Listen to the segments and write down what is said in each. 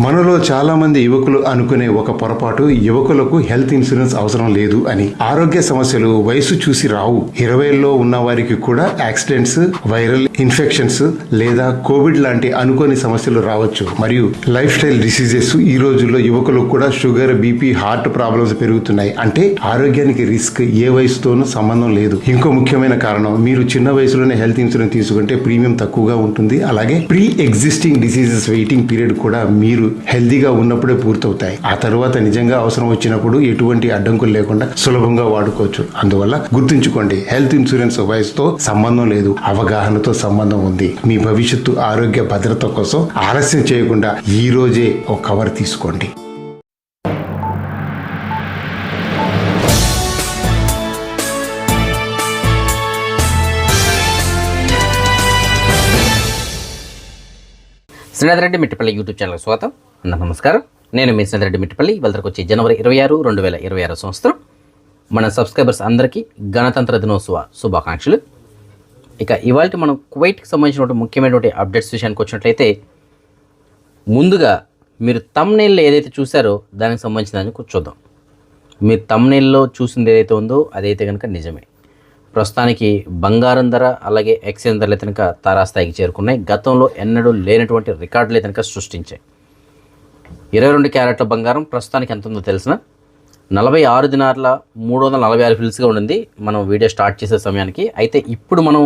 మనలో చాలా మంది యువకులు అనుకునే ఒక పొరపాటు యువకులకు హెల్త్ ఇన్సూరెన్స్ అవసరం లేదు అని. ఆరోగ్య సమస్యలు వయసు చూసి రావు. ఇరవైలో ఉన్న వారికి కూడా యాక్సిడెంట్స్ వైరల్ ఇన్ఫెక్షన్స్ లేదా కోవిడ్ లాంటి అనుకోని సమస్యలు రావచ్చు. మరియు లైఫ్ స్టైల్ డిసీజెస్ ఈ రోజుల్లో యువకులకు కూడా షుగర్ బీపీ హార్ట్ ప్రాబ్లమ్స్ పెరుగుతున్నాయి. అంటే ఆరోగ్యానికి రిస్క్ ఏ వయసుతోనూ సంబంధం లేదు. ఇంకో ముఖ్యమైన కారణం మీరు చిన్న వయసులోనే హెల్త్ ఇన్సూరెన్స్ తీసుకుంటే ప్రీమియం తక్కువగా ఉంటుంది. అలాగే pre existing diseases waiting period కూడా మీరు హెల్దీగా ఉన్నప్పుడే పూర్తవుతాయి. ఆ తర్వాత నిజంగా అవసరం వచ్చినప్పుడు ఎటువంటి అడ్డంకులు లేకుండా సులభంగా వాడుకోవచ్చు. అందువల్ల గుర్తుంచుకోండి హెల్త్ ఇన్సూరెన్స్ వయసుతో సంబంధం లేదు అవగాహనతో సంబంధం ఉంది. మీ భవిష్యత్తు ఆరోగ్య భద్రత కోసం ఆలస్యం చేయకుండా ఈ రోజే ఒక కవర్ తీసుకోండి. శ్రీనాథరెడ్డి మిట్టపల్లి యూట్యూబ్ ఛానల్ స్వాగతం. అన్న నమస్కారం. నేను మీ శ్రీనాథరెడ్డి మిట్టపల్లి. ఇవాళకు వచ్చి జనవరి ఇరవై ఆరు రెండు వేల ఇరవై ఆరు సంవత్సరం. మన సబ్స్క్రైబర్స్ అందరికీ గణతంత్ర దినోత్సవ శుభాకాంక్షలు. ఇక ఇవాళ మనం కువైట్కి సంబంధించినటువంటి ముఖ్యమైనటువంటి అప్డేట్స్ విషయానికి వచ్చినట్లయితే ముందుగా మీరు తమ్నేల్లో ఏదైతే చూసారో దానికి సంబంధించిన దాన్ని చూద్దాం. మీరు తమ్నేల్లో చూసింది ఏదైతే ఉందో అదైతే కనుక నిజమే. ప్రస్తుతానికి బంగారం ధర అలాగే ఎక్స్చేంజ్ ధరలు అయితే కనుక తారాస్థాయికి చేరుకున్నాయి. గతంలో ఎన్నడూ లేనటువంటి రికార్డులు అయితే కనుక సృష్టించాయి. ఇరవై రెండు క్యారెట్ల బంగారం ప్రస్తుతానికి ఎంత ఉందో తెలిసిన నలభై ఆరు దినార్ల మూడు వందల నలభై ఆరు ఫిల్స్గా ఉండింది. మనం వీడియో స్టార్ట్ చేసే సమయానికి అయితే ఇప్పుడు మనం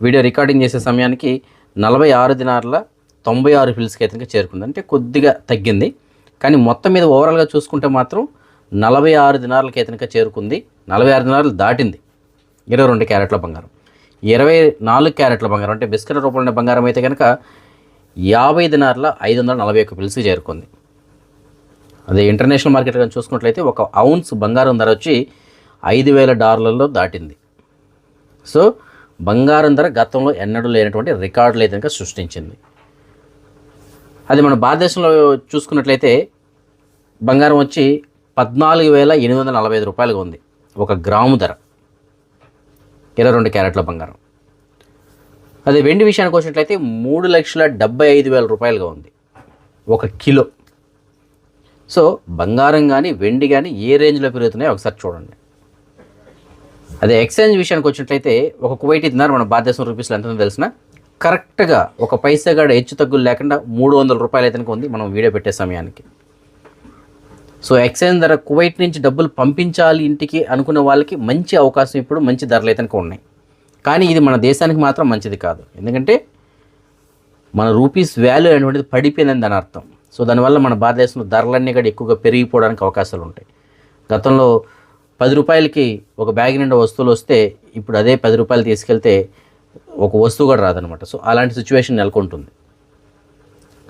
వీడియో రికార్డింగ్ చేసే సమయానికి నలభై ఆరు దినార్ల తొంభై ఆరు ఫిల్స్కి అయితే చేరుకుంది. అంటే కొద్దిగా తగ్గింది. కానీ మొత్తం మీద ఓవరాల్గా చూసుకుంటే మాత్రం నలభై ఆరు దినార్లకి అయితే చేరుకుంది. నలభై ఆరు దినార్లు దాటింది. ఇరవై రెండు క్యారెట్ల బంగారం. ఇరవై నాలుగు క్యారెట్ల బంగారం అంటే బిస్కెట్ రూపంలో బంగారం అయితే కనుక యాభై దినార్ల ఐదు వందల నలభై ఒక్క పిల్స్కి చేరుకుంది. అదే ఇంటర్నేషనల్ మార్కెట్ కానీ చూసుకున్నట్లయితే ఒక ఔన్స్ బంగారం ధర వచ్చి ఐదు వేల డాలర్లలో దాటింది. సో బంగారం ధర గతంలో ఎన్నడూ లేనటువంటి రికార్డులు అయితే కనుక సృష్టించింది. అది మన భారతదేశంలో చూసుకున్నట్లయితే బంగారం వచ్చి పద్నాలుగు వేల ఎనిమిది వందల నలభై ఐదు రూపాయలుగా ఉంది. ఒక గ్రాము ధర. ఇరవై రెండు క్యారెట్ల బంగారం. అదే వెండి విషయానికి వచ్చినట్లయితే మూడు లక్షల డెబ్బై ఐదు వేల రూపాయలుగా ఉంది. ఒక కిలో. సో బంగారం కానీ వెండి కానీ ఏ రేంజ్లో పెరుగుతున్నాయో ఒకసారి చూడండి. అదే ఎక్స్చేంజ్ విషయానికి వచ్చినట్లయితే ఒక కువైట్ ఇద్దరు మన భారతదేశం రూపీస్లో ఎంత తెలిసిన. కరెక్ట్గా ఒక పైసా గడ హెచ్చు తగ్గులు లేకుండా మూడు వందల రూపాయలు అయితే ఉంది మనం వీడియో పెట్టే సమయానికి. సో ఎక్స్చేంజ్ ధర కువైట్ నుంచి డబ్బులు పంపించాలి ఇంటికి అనుకునే వాళ్ళకి మంచి అవకాశం ఇప్పుడు మంచి ధరలు అయితే ఉన్నాయి. కానీ ఇది మన దేశానికి మాత్రం మంచిది కాదు. ఎందుకంటే మన రూపీస్ వాల్యూ అనేటువంటిది పడిపోయిందని దాని అర్థం. సో దానివల్ల మన భారతదేశంలో ధరలన్నీ కూడా ఎక్కువగా పెరిగిపోవడానికి అవకాశాలు ఉంటాయి. గతంలో పది రూపాయలకి ఒక బ్యాగ్ నిండా వస్తువులు వస్తే ఇప్పుడు అదే పది రూపాయలు తీసుకెళ్తే ఒక వస్తువు కూడా రాదనమాట సో అలాంటి సిచ్యువేషన్ నెలకొంటుంది.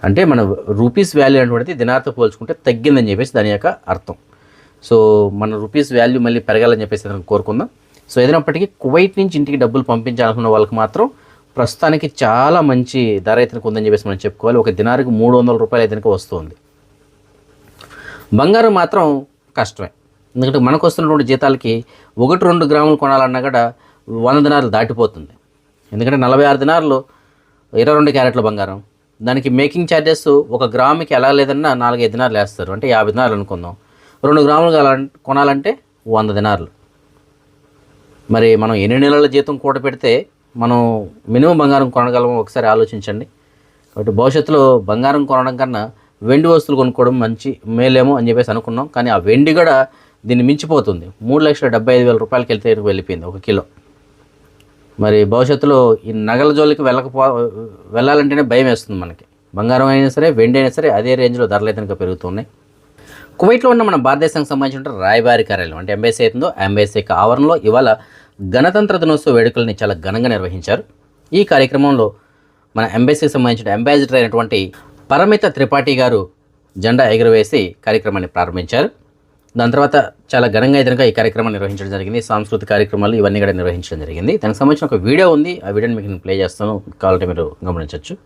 అంటే మన రూపీస్ వాల్యూ అనేటువంటిది దినార్తో పోల్చుకుంటే తగ్గిందని చెప్పేసి దాని యొక్క అర్థం. సో మన రూపీస్ వాల్యూ మళ్ళీ పెరగాలని చెప్పేసి మనం కోరుకుందాం. సో ఏదైనప్పటికీ కువైట్ నుంచి ఇంటికి డబ్బులు పంపించాలనుకున్న వాళ్ళకి మాత్రం ప్రస్తుతానికి చాలా మంచి ధర అయితే ఉందని చెప్పేసి మనం చెప్పుకోవాలి. ఒక దినారికి మూడు వందల రూపాయలు అయితే వస్తుంది. బంగారం మాత్రం కష్టమే. ఎందుకంటే మనకు వస్తున్నటువంటి జీతాలకి ఒకటి రెండు గ్రాములు కొనాలన్నా కూడా వంద దినాలు దాటిపోతుంది. ఎందుకంటే నలభై ఆరు దినారులు ఇరవై రెండు క్యారెట్ల బంగారం దానికి మేకింగ్ ఛార్జెస్ ఒక గ్రాముకి ఎలా లేదన్నా నాలుగైదు దినాలు వేస్తారు. అంటే యాభై దినాలు అనుకుందాం. రెండు గ్రాములు కొనాలంటే వంద దినాలు మరి మనం ఎన్ని నెలల జీతం కూడ పెడితే మనం మినిమం బంగారం కొనగలము ఒకసారి ఆలోచించండి. కాబట్టి భవిష్యత్తులో బంగారం కొనడం కన్నా వెండి వస్తువులు కొనుక్కోవడం మంచి మేలేమో అని చెప్పేసి అనుకున్నాం. కానీ ఆ వెండి కూడా దీన్ని మించిపోతుంది. మూడు లక్షల డెబ్బై ఐదు వేల రూపాయలకి వెళ్తే వెళ్ళిపోయింది ఒక కిలో. మరి భవిష్యత్తులో ఈ నగల జోలికి వెళ్ళకపో వెళ్ళాలంటేనే భయం వేస్తుంది మనకి. బంగారం అయినా సరే వెండి అయినా సరే అదే రేంజ్లో ధరలు అయితే ఇంకా పెరుగుతున్నాయి. కువైట్లో ఉన్న మన భారతదేశానికి సంబంధించిన రాయబారి కార్యాలయం అంటే ఎంబేసీ అవుతుందో ఎంబేసీ యొక్క ఆవరణలో ఇవాళ గణతంత్ర దినోత్సవ వేడుకల్ని చాలా ఘనంగా నిర్వహించారు. ఈ కార్యక్రమంలో మన ఎంబేసీకి సంబంధించిన అంబాసిడర్ అయినటువంటి పరమిత త్రిపాఠి గారు జెండా ఎగురవేసి కార్యక్రమాన్ని ప్రారంభించారు. దాని తర్వాత చాలా ఘనంగా ఎదురుగా ఈ కార్యక్రమాన్ని నిర్వహించడం జరిగింది. సాంస్కృతిక కార్యక్రమాలు ఇవన్నీ కూడా నిర్వహించడం జరిగింది. దానికి సంబంధించిన ఒక వీడియో ఉంది. ఆ వీడియోని మీకు నేను ప్లే చేస్తాను. కావాలంటే మీరు గమనించవచ్చు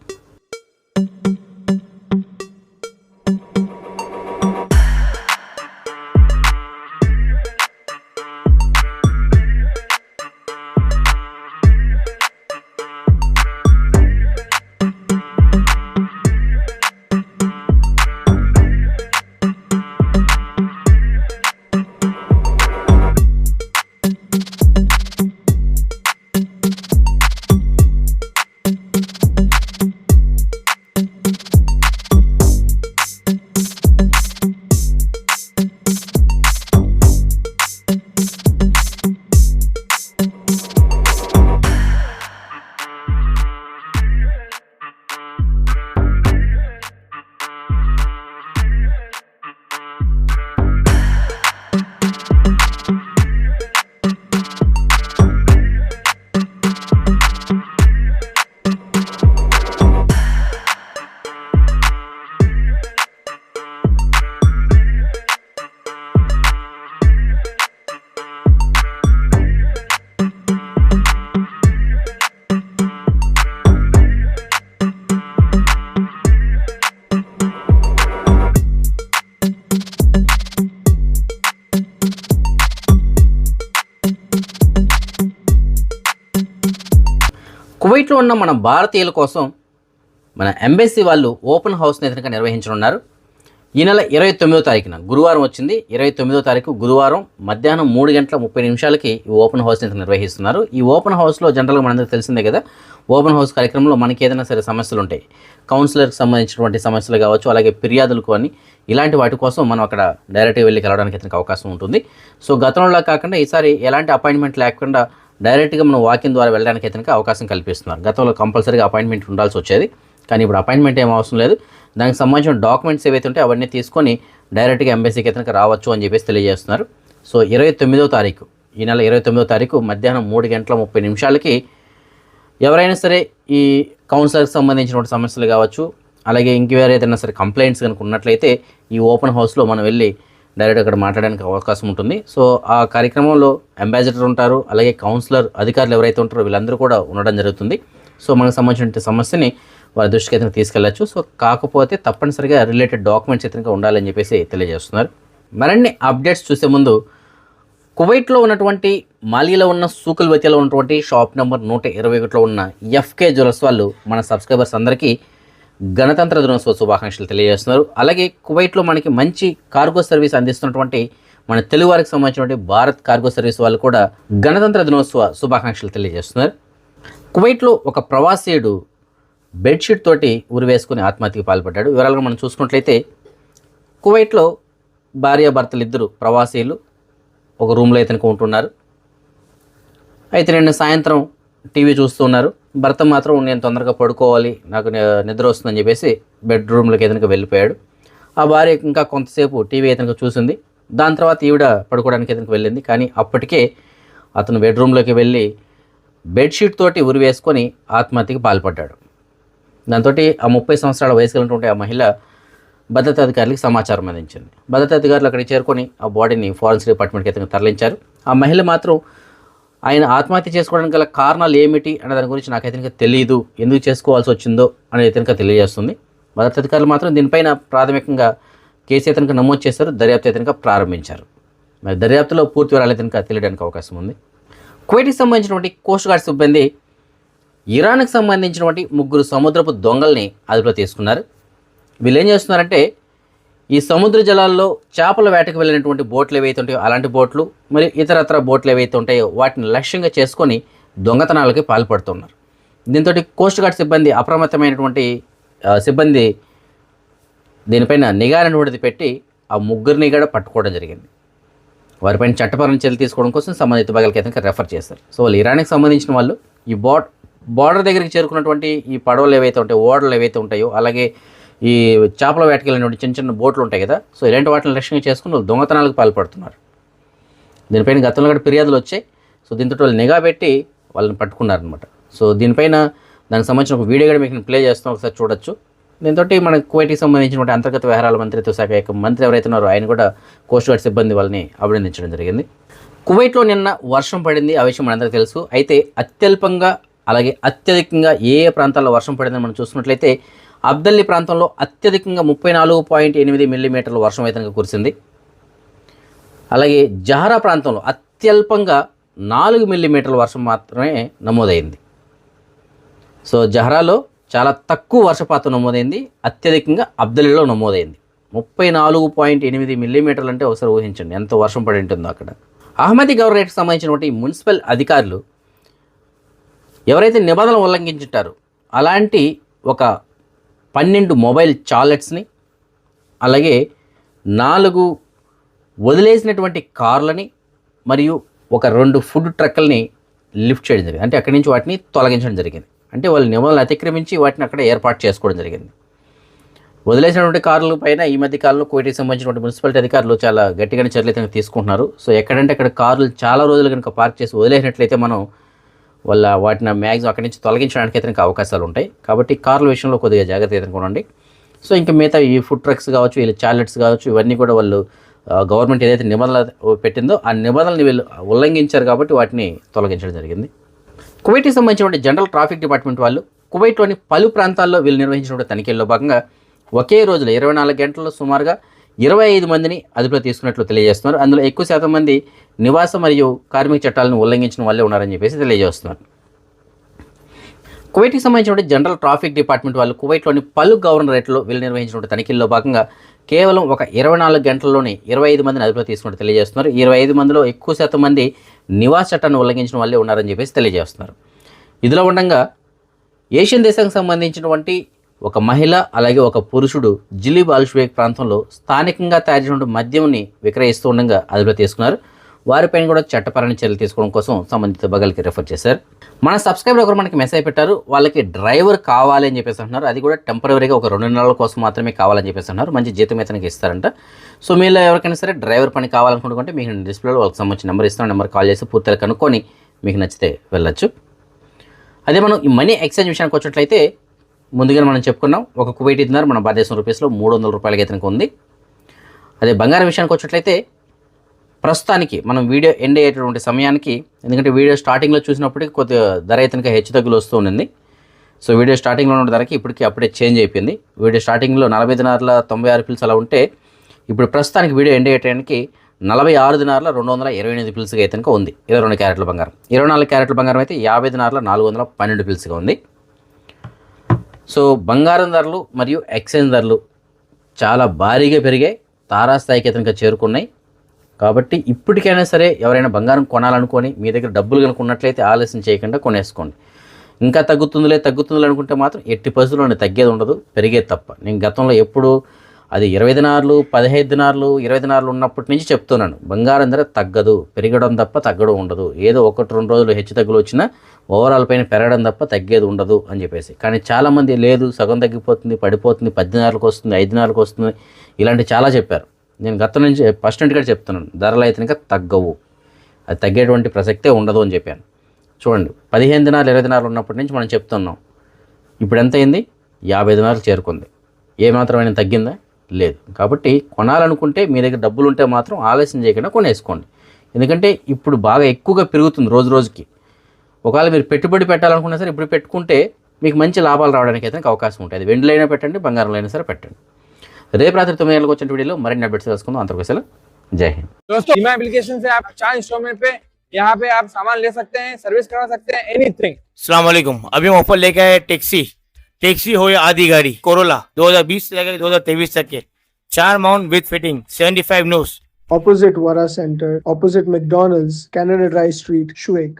కువైట్లో ఉన్న మన భారతీయుల కోసం మన ఎంబెసీ వాళ్ళు ఓపెన్ హౌస్ని ఎదురుగా నిర్వహించనున్నారు. ఈ నెల ఇరవై తొమ్మిదో తారీఖున గురువారం వచ్చింది. ఇరవై తొమ్మిదో తారీఖు గురువారం మధ్యాహ్నం మూడు గంటల ముప్పై నిమిషాలకి ఈ ఓపెన్ హౌస్ నిర్వహిస్తున్నారు. ఈ ఓపెన్ హౌస్లో జనరల్గా మనందరికీ తెలిసిందే కదా ఓపెన్ హౌస్ కార్యక్రమంలో మనకి ఏదైనా సరే సమస్యలు ఉంటాయి. కౌన్సిలర్కి సంబంధించినటువంటి సమస్యలు కావచ్చు అలాగే ఫిర్యాదులు కానీ ఇలాంటి వాటి కోసం మనం అక్కడ డైరెక్ట్గా వెళ్ళి కలవడానికి అతనికి అవకాశం ఉంటుంది. సో గతంలో కాకుండా ఈసారి ఎలాంటి అపాయింట్మెంట్ లేకుండా డైరెక్ట్గా మనం వాకింగ్ ద్వారా వెళ్ళడానికి అయితే అవకాశం కల్పిస్తున్నారు. గతంలో కంపల్సరీగా అపాయింట్మెంట్ ఉండాల్సి వచ్చేది. కానీ ఇప్పుడు అపాయింట్మెంట్ ఏం అవసరం లేదు. దానికి సంబంధించిన డాక్యుమెంట్స్ ఏవైతే ఉంటే అవన్నీ తీసుకొని డైరెక్ట్గా ఎంబసీకి అయితే రావచ్చు అని చెప్పేసి తెలియజేస్తున్నారు. సో ఇరవై తొమ్మిదో తారీఖు ఈ నెల ఇరవై తొమ్మిదో తారీఖు మధ్యాహ్నం మూడు గంటల ముప్పై నిమిషాలకి ఎవరైనా సరే ఈ కౌన్సిలర్కి సంబంధించినటువంటి సమస్యలు కావచ్చు అలాగే ఇంకెవరు ఏదైనా సరే కంప్లైంట్స్ కనుక ఉన్నట్లయితే ఈ ఓపెన్ హౌస్లో మనం వెళ్ళి డైరెక్ట్ అక్కడ మాట్లాడడానికి అవకాశం ఉంటుంది. సో ఆ కార్యక్రమంలో అంబాసిడర్ ఉంటారు అలాగే కౌన్సిలర్ అధికారులు ఎవరైతే ఉంటారో వీళ్ళందరూ కూడా ఉండడం జరుగుతుంది. సో మనకు సంబంధించిన సమస్యని వారి దృష్టికి అయితే తీసుకెళ్ళచ్చు. సో కాకపోతే తప్పనిసరిగా రిలేటెడ్ డాక్యుమెంట్స్ ఇతనిగా ఉండాలని చెప్పేసి తెలియజేస్తున్నారు. మరిన్ని అప్డేట్స్ చూసే ముందు కువైట్లో ఉన్నటువంటి మాలీలో ఉన్న సూకుల్వతిలో ఉన్నటువంటి షాప్ నెంబర్ నూట ఇరవై ఒకటిలో ఉన్న ఎఫ్కే జ్యువెల్స్ వాళ్ళు మన సబ్స్క్రైబర్స్ అందరికీ గణతంత్ర దినోత్సవ శుభాకాంక్షలు తెలియజేస్తున్నారు. అలాగే కువైట్లో మనకి మంచి కార్గో సర్వీస్ అందిస్తున్నటువంటి మన తెలుగు వారికి సంబంధించినటువంటి భారత్ కార్గో సర్వీస్ వాళ్ళు కూడా గణతంత్ర దినోత్సవ శుభాకాంక్షలు తెలియజేస్తున్నారు. కువైట్లో ఒక ప్రవాసీయుడు బెడ్షీట్ తోటి ఉరి వేసుకుని ఆత్మహత్యకు పాల్పడ్డాడు. వివరాలుగా మనం చూసుకున్నట్లయితే కువైట్లో భార్యాభర్తలు ఇద్దరు ప్రవాసీలు ఒక రూమ్లో అయితే ఉంటున్నారు. అయితే నిన్న సాయంత్రం టీవీ చూస్తూ ఉన్నారు. భర్త మాత్రం నేను తొందరగా పడుకోవాలి నాకు నిద్ర వస్తుందని చెప్పేసి బెడ్రూమ్లోకి ఏదైనా వెళ్ళిపోయాడు. ఆ భార్య ఇంకా కొంతసేపు టీవీ ఏదైనా చూసింది. దాని తర్వాత ఈవిడ పడుకోవడానికి ఏదైనా వెళ్ళింది. కానీ అప్పటికే అతను బెడ్రూమ్లోకి వెళ్ళి బెడ్షీట్ తోటి ఉరి వేసుకొని ఆత్మహత్యకి పాల్పడ్డాడు. దాంతో ఆ ముప్పై సంవత్సరాల వయసు కలిగినటువంటి ఆ మహిళ భద్రతా అధికారులకు సమాచారం అందించింది. భద్రతా అధికారులు అక్కడికి చేరుకొని ఆ బాడీని ఫారెన్సిక్ డిపార్ట్మెంట్కి అయితే తరలించారు. ఆ మహిళ మాత్రం ఆయన ఆత్మహత్య చేసుకోవడానికి గల కారణాలు ఏమిటి అనే దాని గురించి నాకైతే ఇంకా తెలియదు ఎందుకు చేసుకోవాల్సి వచ్చిందో అనేది అయితే తెలియజేస్తుంది. భద్రత అధికారులు మాత్రం దీనిపైన ప్రాథమికంగా కేసు అయితే నమోదు చేశారు. దర్యాప్తు అయితే ప్రారంభించారు. మరి దర్యాప్తులో పూర్తి వివరాలు అయితే తెలియడానికి అవకాశం ఉంది. కువైట్కి సంబంధించినటువంటి కోస్ట్ గార్డ్ సిబ్బంది ఇరాన్కి సంబంధించినటువంటి ముగ్గురు సముద్రపు దొంగల్ని అదుపులో తీసుకున్నారు. వీళ్ళు ఏం చేస్తున్నారంటే ఈ సముద్ర జలాల్లో చేపల వేటకు వెళ్ళినటువంటి బోట్లు ఏవైతే ఉంటాయో అలాంటి బోట్లు మరి ఇతరత్ర బోట్లు ఏవైతే ఉంటాయో వాటిని లక్ష్యంగా చేసుకొని దొంగతనాలకి పాల్పడుతున్నారు. దీంతో కోస్ట్ గార్డ్ సిబ్బంది అప్రమత్తమైనటువంటి సిబ్బంది దీనిపైన నిఘా అనేటువంటిది పెట్టి ఆ ముగ్గురిని కూడా పట్టుకోవడం జరిగింది. వారిపైన చట్టపరమైన చర్యలు తీసుకోవడం కోసం సంబంధిత భాగాలకి అయితే రెఫర్ చేస్తారు సో వాళ్ళు ఇరాన్కి సంబంధించిన వాళ్ళు. ఈ బోట్ బార్డర్ దగ్గరికి చేరుకున్నటువంటి ఈ పడవలు ఏవైతే ఉంటాయో ఓడలు ఏవైతే ఉంటాయో అలాగే ఈ చేపల వేటకెళ్ళినటువంటి చిన్న చిన్న బోట్లు ఉంటాయి కదా సో ఇలాంటి వాటిని లక్ష్యంగా చేసుకుని వాళ్ళు దొంగతనాలకు పాల్పడుతున్నారు. దీనిపైన గతంలో కూడా ఫిర్యాదులు వచ్చాయి. సో దీంతో వాళ్ళు నిఘా పెట్టి వాళ్ళని పట్టుకున్నారనమాట సో దీనిపైన దానికి సంబంధించిన ఒక వీడియో కూడా మీకు నేను ప్లే చేస్తాను ఒకసారి చూడొచ్చు. దీంతో మన కువైట్కి సంబంధించినటువంటి అంతర్గత వ్యవహారాల మంత్రిత్వ శాఖ యొక్క మంత్రి ఎవరైతే ఉన్నారో ఆయన కూడా కోస్ట్ గార్డ్ సిబ్బంది వాళ్ళని అభినందించడం జరిగింది. కువైట్లో నిన్న వర్షం పడింది ఆ విషయం మనందరికీ తెలుసు. అయితే అత్యల్పంగా అలాగే అత్యధికంగా ఏ ఏ ప్రాంతాల్లో వర్షం పడిందని మనం చూసుకున్నట్లయితే అబ్దల్లి ప్రాంతంలో అత్యధికంగా ముప్పై నాలుగు పాయింట్ ఎనిమిది మిల్లీమీటర్ల వర్షం అయితే కురిసింది. అలాగే జహరా ప్రాంతంలో అత్యల్పంగా నాలుగు మిల్లీమీటర్ల వర్షం మాత్రమే నమోదైంది. సో జహరాలో చాలా తక్కువ వర్షపాతం నమోదైంది. అత్యధికంగా అబ్దలిలో నమోదైంది. ముప్పై నాలుగు పాయింట్ ఎనిమిది మిల్లీమీటర్లు అంటే ఒకసారి ఊహించండి ఎంత వర్షం పడి ఉంటుందో అక్కడ. అహ్మదీ గవర్నరేట్కి సంబంధించినటువంటి మున్సిపల్ అధికారులు ఎవరైతే నిబంధనలు ఉల్లంఘించుంటారో అలాంటి ఒక పన్నెండు మొబైల్ చాలెట్స్ని అలాగే నాలుగు వదిలేసినటువంటి కార్లని మరియు ఒక రెండు ఫుడ్ ట్రక్కుల్ని లిఫ్ట్ చేయడం జరిగింది. అంటే అక్కడి నుంచి వాటిని తొలగించడం జరిగింది. అంటే వాళ్ళు నిబంధనలు అతిక్రమించి వాటిని అక్కడ ఏర్పాటు చేసుకోవడం జరిగింది. వదిలేసినటువంటి కార్ల పైన ఈ మధ్య కాలంలో కోటికి సంబంధించినటువంటి మున్సిపాలిటీ అధికారులు చాలా గట్టిగానే చర్యలు అయితే తీసుకుంటున్నారు. సో ఎక్కడంటే అక్కడ కార్లు చాలా రోజులు కనుక పార్క్ చేసి వదిలేసినట్లయితే మనం వాళ్ళ వాటిని మ్యాక్సిమం అక్కడి నుంచి తొలగించడానికి అయితే అవకాశాలు ఉంటాయి. కాబట్టి కార్ల విషయంలో కొద్దిగా జాగ్రత్త అయితే కొనండి సో ఇంకా మిగతా ఈ ఫుడ్ ట్రక్స్ కావచ్చు ఇలా చాలెట్స్ కావచ్చు ఇవన్నీ కూడా వాళ్ళు గవర్నమెంట్ ఏదైతే నిబంధనలు పెట్టిందో ఆ నిబంధనలు వీళ్ళు ఉల్లంఘించారు కాబట్టి వాటిని తొలగించడం జరిగింది. కువైట్కి సంబంధించినటువంటి జనరల్ ట్రాఫిక్ డిపార్ట్మెంట్ వాళ్ళు కువైట్లోని పలు ప్రాంతాల్లో వీళ్ళు నిర్వహించినటువంటి తనిఖీల్లో భాగంగా ఒకే రోజులో ఇరవై నాలుగు గంటల్లో సుమారుగా ఇరవై ఐదు మందిని అదుపులో తీసుకున్నట్లు తెలియజేస్తున్నారు. అందులో ఎక్కువ శాతం మంది నివాస మరియు కార్మిక చట్టాలను ఉల్లంఘించిన వాళ్ళే ఉన్నారని చెప్పేసి తెలియజేస్తున్నారు. కువైట్కి సంబంధించిన జనరల్ ట్రాఫిక్ డిపార్ట్మెంట్ వాళ్ళు కువైట్లోని పలు గవర్నరేట్లో వీళ్ళు నిర్వహించినటువంటి తనిఖీల్లో భాగంగా కేవలం ఒక ఇరవై నాలుగు గంటల్లోనే ఇరవై ఐదు మందిని అదుపులో తీసుకున్నట్టు తెలియజేస్తున్నారు. ఇరవై ఐదు మందిలో ఎక్కువ శాతం మంది నివాస చట్టాన్ని ఉల్లంఘించిన వాళ్ళే ఉన్నారని చెప్పేసి తెలియజేస్తున్నారు. ఇదిలో ఉండగా ఏషియన్ దేశానికి సంబంధించినటువంటి ఒక మహిళ అలాగే ఒక పురుషుడు జిలీబ్ అల్షువేక్ ప్రాంతంలో స్థానికంగా తయారు చేసిన మద్యంని విక్రయిస్తూ ఉండగా అదుపులో తీసుకున్నారు. వారిపైన కూడా చట్టపరమైన చర్యలు తీసుకోవడం కోసం సంబంధిత బగల్కి రిఫర్ చేశారు. మన సబ్స్క్రైబర్ ఒకరు మనకి మెసేజ్ పెట్టారు? వాళ్ళకి డ్రైవర్ కావాలి అని చెప్పేసి అంటున్నారు. అది కూడా టెంపరీగా ఒక రెండు నెలల కోసం మాత్రమే కావాలని చెప్పేసి అంటున్నారు. మంచి జీతం ఇతనికి ఇస్తారంట. సో మీలో ఎవరికైనా సరే డ్రైవర్ పని కావాలనుకుంటుంటే మీకు డిస్ప్లేలో వాళ్ళకి సంబంధించిన నెంబర్ ఇస్తాను. నెంబర్ కాల్ చేసి పూర్తిగా కనుక్కొని మీకు నచ్చితే వెళ్ళొచ్చు. అదే మనం ఈ మనీ ఎక్స్చేంజ్ విషయానికి వచ్చినట్లయితే ముందుగా మనం చెప్పుకున్నాం ఒక కువైట్ ఇద్దరు మన భారతదేశం రూపీస్లో మూడు వందల రూపాయలకి అయితే ఉంది అదే బంగారం విషయానికి వచ్చినట్లయితే ప్రస్తుతానికి మనం వీడియో ఎండ్ అయ్యేటటువంటి సమయానికి ఎందుకంటే వీడియో స్టార్టింగ్లో చూసినప్పటికీ కొద్దిగా ధర ఇతనికి హెచ్చు తగ్గులు వస్తూ ఉండింది. సో వీడియో స్టార్టింగ్లో ఉన్న ధరకి ఇప్పటికి అప్పుడే చేంజ్ అయిపోయింది. వీడియో స్టార్టింగ్లో నలభై దినార్ల తొంభై ఆరు పిల్స్ అలా ఉంటే ఇప్పుడు ప్రస్తుతానికి వీడియో ఎండ్ అయ్యేటానికి నలభై ఆరు దినార్ల రెండు వందల ఇరవై ఎనిమిది పిల్స్గా అయితే ఉంది. ఇరవై రెండు క్యారెట్ల బంగారం. ఇరవై నాలుగు క్యారెట్ల బంగారం అయితే యాభై దినార్ల నాలుగు వందల పన్నెండు పిల్స్గా ఉంది. సో బంగారం ధరలు మరియు ఎక్స్చేంజ్ ధరలు చాలా భారీగా పెరిగాయి. తారాస్థాయికి అతనిగా చేరుకున్నాయి. కాబట్టి ఇప్పటికైనా సరే ఎవరైనా బంగారం కొనాలనుకొని మీ దగ్గర డబ్బులు కనుక ఉన్నట్లయితే ఆలస్యం చేయకుండా కొనేసుకోండి. ఇంకా తగ్గుతుందిలే తగ్గుతుందిలే అనుకుంటే మాత్రం ఎట్టి పరిస్థితుల్లో తగ్గేది ఉండదు పెరిగేది తప్ప. నేను గతంలో ఎప్పుడు అది ఇరవై దినార్లు పదిహేను దినార్లు ఇరవై దినార్లు ఉన్నప్పటి నుంచి చెప్తున్నాను. బంగారం ధర తగ్గదు పెరగడం తప్ప తగ్గడం ఉండదు. ఏదో ఒకటి రెండు రోజులు హెచ్చు తగ్గులు వచ్చినా ఓవరాల్ పైన పెరగడం తప్ప తగ్గేది ఉండదు అని చెప్పేసి. కానీ చాలామంది లేదు సగం తగ్గిపోతుంది పడిపోతుంది పది వస్తుంది ఐదు దినాలకు వస్తుంది ఇలాంటి చాలా చెప్పారు. నేను గతం నుంచి ఫస్ట్ ఇంటికి చెప్తున్నాను ధరలు అయితే ఇంకా తగ్గవు. అది తగ్గేటువంటి ప్రసక్తే ఉండదు అని చెప్పాను. చూడండి పదిహేను దినాలు ఇరవై దినాలు ఉన్నప్పటి నుంచి మనం చెప్తున్నాం ఇప్పుడు ఎంత అయింది? యాభై దినాలు చేరుకుంది. ఏ తగ్గిందా? లేదు. కాబట్టి కొనాలనుకుంటే మీ దగ్గర డబ్బులు ఉంటే మాత్రం ఆలస్యం చేయకుండా కొనేసుకోండి. ఎందుకంటే ఇప్పుడు బాగా ఎక్కువగా పెరుగుతుంది రోజు రోజుకి. ఒకవేళ మీరు పెట్టుబడి పెట్టాలనుకున్నా సరే ఇప్పుడు పెట్టుకుంటే మీకు మంచి లాభాలు రావడానికి అయితే అవకాశం ఉంటుంది వెండిలో అయినా పెట్టండి బంగారంలో అయినా సరే పెట్టండి రేపు రాత్రి తొమ్మిది గంటలకు వచ్చిన వీడియోలో మరిన్ని అప్డేట్స్ తెలుసుకుందాం అంతర్కోసాలు జై హింద్ दोस्तों बीमा एप्लीकेशन से आप चार इंस्टॉलमेंट पे यहाँ पे आप सामान ले सकते हैं सर्विस करा सकते हैं एनीथिंग सलामकुम अभी हम ऑफर लेके आए टैक्सी टैक्सी हो या आधी गाड़ी कोरोला 2020 से लेकर 2023 तक के चार mount with fitting 75 nose opposite Vara Center, opposite McDonald's, Canada Dry Street, Shuik.